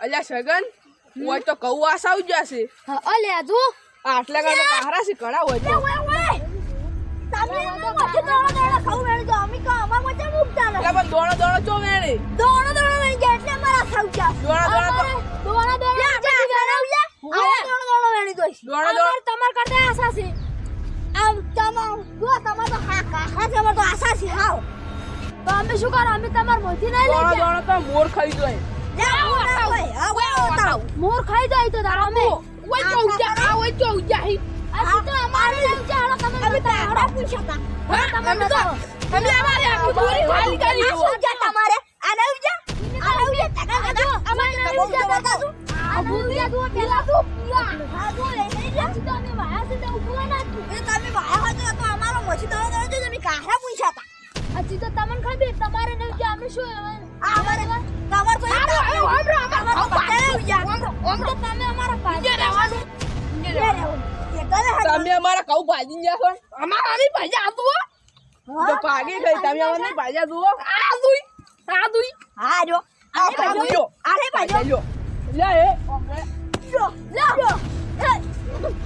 અલ્યા સગન હોય તો કઉ આસ આવી જશે. હા અલે આ જો આટલા ગાડો કાહરા છે કડા હોય તો. તમે દોડો દોડો ખાવ વેણ જો અમે કો અમાર મચે મુકતા એટલે પણ દોડો દોડો ચો વેણે? દોડો દોડો જાય એટલે અમારા જા દોડો દોડો દોડો દોડો દોડો દોડો વેણી દોડો દોડો. તમાર કરતા આશા છે. આમ તમાર જો તમાર તો હા કાહા છે અમાર તો આશા છે. હાવ. તો અમે શું કરો? અમે તમાર મોથી નહીં દોડો લઈ દોડો તો મોર ખાઈ જાય. મોર ખાઈ જાય તો તાર અમે. ઓય ચો આ ઓય ચો હી. આ તો અમારે લઈ ચાલો તમે અમે તો. આવડા પૂછ્યા હતા અમે તો અમે અમારે આખી પૂરી ખાલી કરી આ શું તમારે? આ નહીં આ નહીં જા. ટકા ટકા અમારે નહીં જા આ ભૂલિયા તું પેલા તું. પિયા હા લઈ જા. તો અમે વાયા છે ઊભો ના તું જા તો તમે અમારા રહેવાનું. તમે અમારા કઉ ભાજી ગયા છો. અમારા ની ભાજી આતું તો પાગી ગઈ. તમે અમારા ની ભાજી જુઓ આ દુઈ આ દુઈ હા જો. આ ભાજો આરે ભાજી લ્યો. લે એ. જો લે હે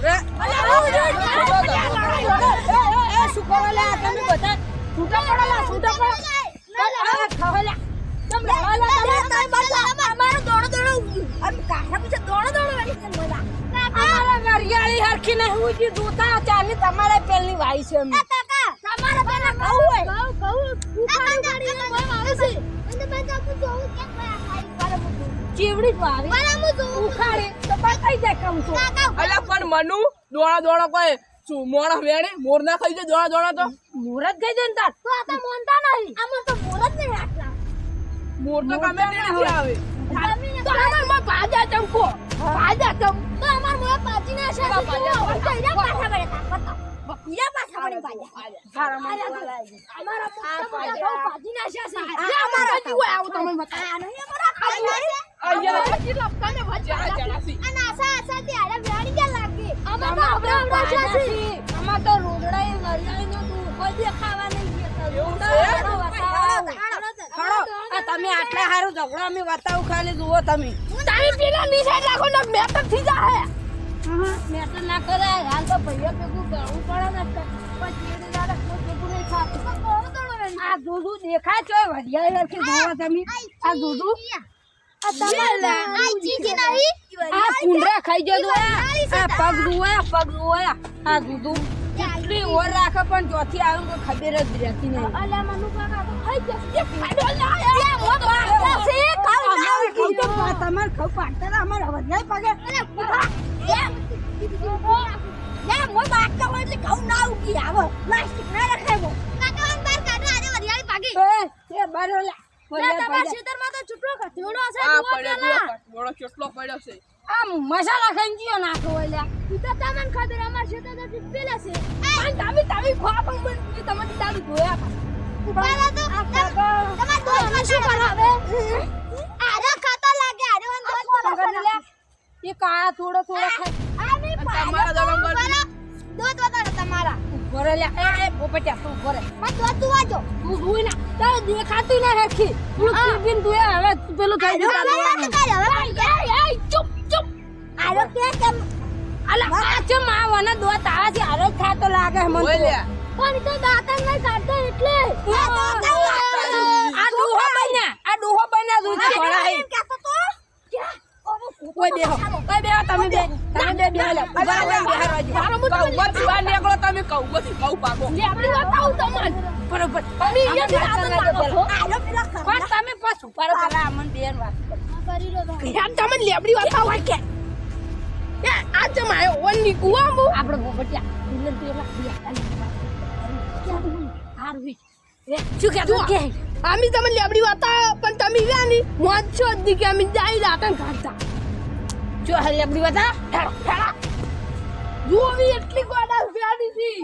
રે. શું કરો લે તમે બધા છૂટા છૂટા તમે નરિયાળી હરખી હું ઉજી દૂતા ચાલી તમારે પેલની વાઈ છે અમે તમારે પેલા કહું હોય. કહું કહું ઉપાડી ઉપાડીને કોઈ આવે છે. અને બધા હું જોઉં કે કોઈ ખાઈ કરે ચીવડી જ વાવી બરા જોઉં ઉખાડે. તો પણ કઈ જાય કમ છું અલા પણ મનુ દોડા દોડા કોઈ શું મોણા વેણે? મોર ના ખાઈ જાય દોડા દોડા તો? તાર? તો આ તો મોનતા નહીં. આમાં તો મુરત નહીં આટલા. મોર તો તે આવે. તો અમારમાં ભાજા ચમકો. ભાજા ચમ તો અમાર મોય પાજી ના છે તો ઈરા પાછા પડે તા બતા પાછા પડે ભાજા સારા અમારા મોટા મોટા પાજી ના છે લે અમારા હજી આવું તમે બતાવો. આ નહીં અમારા ખાઈ અહીંયા કેટલા તને વચ્ચા ચડાસી અને આસા આસા તે આડા વ્યાણી ક્યાં લાગે. અમાર તો આપડા આપડા છે અમાર તો રોગડા એ નરિયાળી નો તું કોઈ ખાવા નહીં એવું છે? આ તમે આટલા હારું ઝઘડો અમે બતાવું ખાલી જુઓ તમે. તારી પેલા ની રાખો ને મેટર થઈ જાય મેં તો ના કરે હાલ તો ભૈયા ભેગું કરવું પડે ને પછી એને દાડા કોઈ ભેગું નહીં ખાતું આ દૂધુ દેખાય છે વરિયાળી રાખી જોવા તમે. આ દૂધું. આ તમારે આ કુંડરા ખાઈ જતો આ. પગ દુવાયા પગ દુવાયા આ દૂધું. કેટલી ઓર રાખે પણ ચોથી આવે કોઈ ખબર જ રહેતી નહીં. કાકા તો ખાઈ તો તમાર આમ તો મસાલા ખાઈને જીઓ નાખો એટલે ઈ તો તમને ખબર અમારા ખેતર તો તમે તમે ખોવા પણ મને તમે દાડી એ કાળા થોડો થોડો ખાય. તમારા દબાણ દોત વગાડો તમારા. લે એ પોપટિયા તું ઉપરમાં દોત તું વાજો તું જોઈ ના. તારે દેખાતું ના હરખી. તું બિન તું હવે પેલું થઈ ગયું હવે એ ચૂપ ચૂપ. આરો કે કેમ? અલા આ છે માં વને દોત આવે છે આરો ખાતો લાગે મને. પણ તો દાતન નહીં કાઢતો એટલે. આ ડોહો બન્યા આ ડોહો બન્યા દૂધ છોડાય કોઈ બેહો કોઈ બેહો તમે બે તમે બે બેહો લે ઊભા રહો બેહો રાજો કહું બધી બહાર નીકળો તમે કહું બધી કહું પાકો લે આપણી બતાવું તમને બરોબર. તમે અહીંયા પણ તમે પાછું પર પેલા અમન બેન વાત કરી. લો તમે. લેબડી વાત આવો કે. આ જમાયો ઓનની કુવા મુ આપણે બોબટિયા દિલ પેલા હારું એ શું કે તું કે આમી તમે લેબડી વાત પણ તમે ગયા ની મોજ છો દી કે અમે જાય દાતન ખાતા જો હરી લેબડી વાત જુઓ બી એટલી ગોડા પ્યારી થી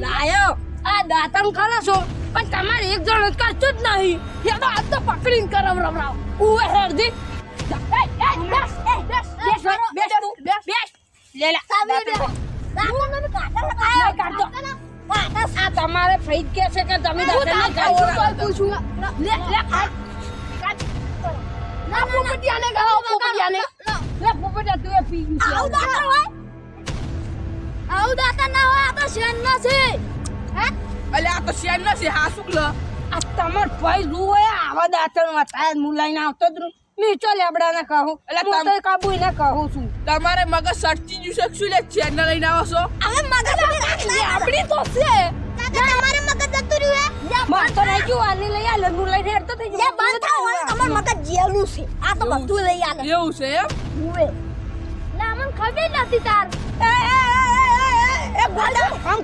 લાયો. આ દાતન ખરા છો પણ તમારે એક જણ જ કરતું જ નહીં. હેડો આ તો પકડીને કરમ રમરાવ. ઉવે હેરદી બેસ બેસ આ તમારે ફઈદ કે છે કે તમે નહીં હું પૂછું. લે લે આ પોપટિયાને ગાઓ પોપટિયાને. લે પોપટિયા તું એ પી છે આવું. દાતા હોય આવ દાતા ના હોય આ તો શેન ના છે. હે? અલે આ તો શેર નથી હા સુકલ આ તમાર ભાઈ જુઓ એ આવા દાંતણ વાતા હું લઈને આવતો જ રહું. મેં ચો લેબડાને કહું. એટલે હું તો કાબુ ને કહું છું. તમારે મગજ સટકી જશે શું લે ચેનલ લઈને આવો છો? હવે મગજ જો આને લઈ આલે હું લઈને હેડતો થઈ લે બંધ થાવ હવે તમારું મગજ જેલું છે આ તો બધું લઈ આલે એવું છે એમ હુવે ના મને ખબર નથી તાર એ એ એ એ આમ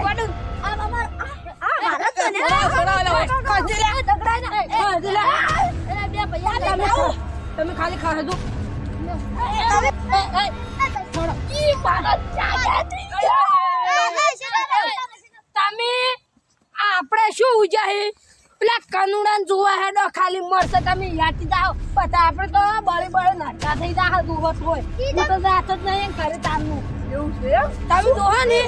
ગોડું આ આ મારા તો ને ને બે તમે લઈ આવો ખા- તમે ખાલી થોડો ઈ આપણે શું ઉજાહી પેલા કનુડા જોવા હેડો ખાલી મળશે તમે યાતી જાઓ પછી આપણે તો બળી બળી નાટકા થઈ જા દુવસ હોય હું તો જાત જ નહીં કરે તામનું એવું છે તમે જોહો ને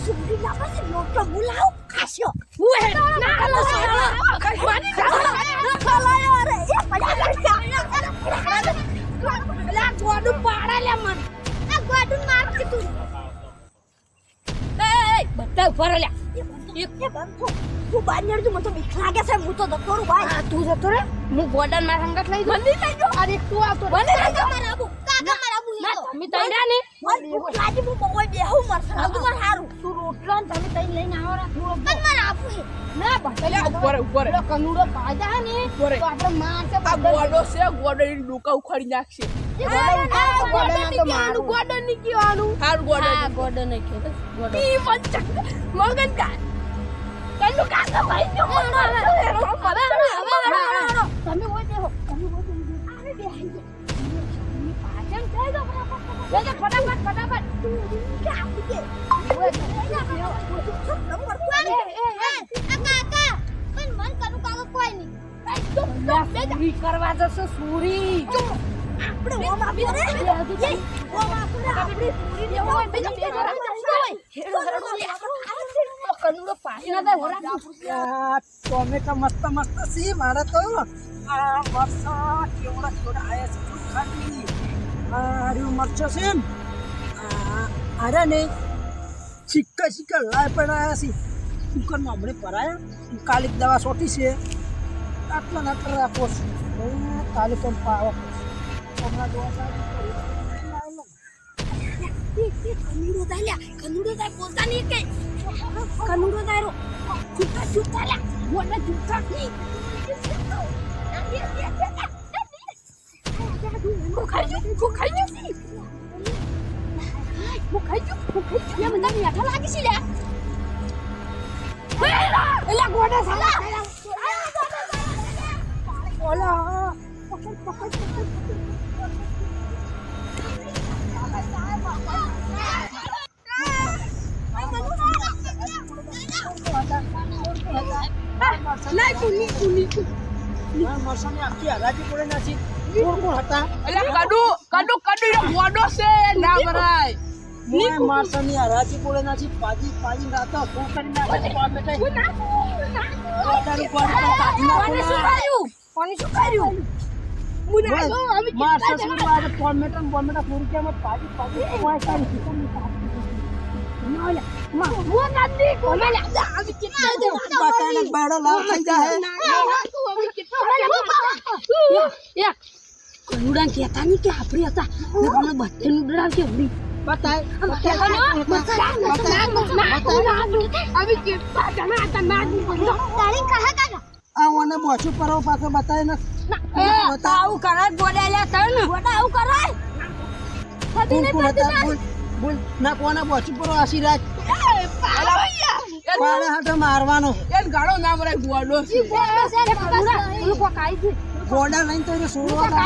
સુગડી ના પાસે લોટો બોલાવ કાશ્યો હું હે ના હાલો સાલો ખાવાની ખલાયો અરે એ પેલા ગોડું પાડા લે મન આ ગોડું માર કીધું એ એ બધા ઉપર લે એક બંધો હું બહાર નીકળજો મને તો બીક લાગે છે હું તો રહું ભાઈ. તું જતો રે. હું ગોડનમાં સંગત લઈ જઉં. લઈ જો અરે તું આવતો મને લઈ કાકા મારા આબુ. કાકા મારા આબુ ના તમે તઈ રહ્યા ને. ભૂખ લાગી હું બહુ બેહું મરશે. બધું મારે હારું. તું રોટલો ને તમે તઈ લઈને આવો રા. થોડો પણ મારે આપું ના બટલે ઉપર ઉપર પેલો કનુડો પાજા ને તો આપણે મારશે આ ગોડો છે ગોડો એની ડોકા ઉખાડી નાખશે. ગોડનની કહેવાનું ગોડન કહેતો ગોડન ઈ મચક મગન કા તને કાકા ભાઈ જો તમે હોય દેખો તમે હોય દેખો આને બેહી ગયો. પાછળ થઈ દો ફટાફટ ફટાફટ ફટાફટ કે આપી દે નંબર કોણ? એ, આ કાકા પણ મન કરું કાકા કોઈ નહીં સુરી કનુડો પાછી ના થાય ટોમેટા મસ્ત મસ્ત છે મારે તો. આ મરચા કેવડા કેવડા આયા છે આ રહ્યું મરચો છે ને. અરે ને સિક્કા સિક્કા લાય પણ આયા છે. દુકાનમાં હમણે ભરાયા. કાલે દવા સોટી છે. આટલા ને આટલા રાખો છે. હવે કાલે પાવો હમણાં બોલતા નહીં કે કનુડો દાયરો ચૂપા juta લ્યા મોટા ચૂપા ની ખાઈ જો ખાઈ જો હું ખાઈ જો હું ખાઈ જો બધા મીઠા લાગે છે લ્યા એલા ગોડા સાલા ઓલા પકડ પકડ નાખે ટોમેટા વધારે પાણી કાઢી કોને શું નાખો કર્યું કોને શું કર્યું મારસા શું બાદ ટોમેટા ને બોમેટા પૂરી કેમ પાજી પાજી કોઈ કરી બતાને બાડો લાવ થઈ જાય કનુડા કહેતા નહીં કે આપણે હતા ને બધે નુડરા કે ઉડી બતાય આ ઓને પરો પાછો બતાય ને આવું કરા ગોડાલ્યા થાય ને આવું કરાય બોલ ના કોને બોચું પરો આશીર્વાદ પાડે મારવાનો. એન ગાડો ના ભરાય ગોડો ગોડા લઈને તો એને સોડવાનો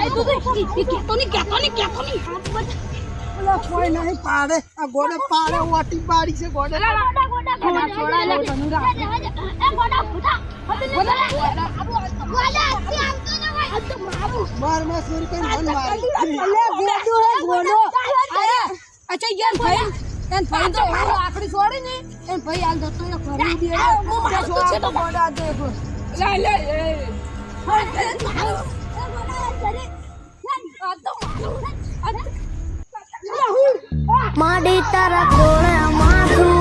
ઓલા કોઈ નહીં પાડે. આ ગોડે પાડે વાટી પાડી છે ગોડે. માર. માર સોરી કઈ મન મારી અચ્છા યાર ભાઈ. એન ભાઈ તો આખડી છોડી ને. ભાઈ હાલ દોસ્તો ને ઘરે ઉડી એટલે તે જો આ તો મોડા દે લે લે એ માડી તારા ગોળા માથું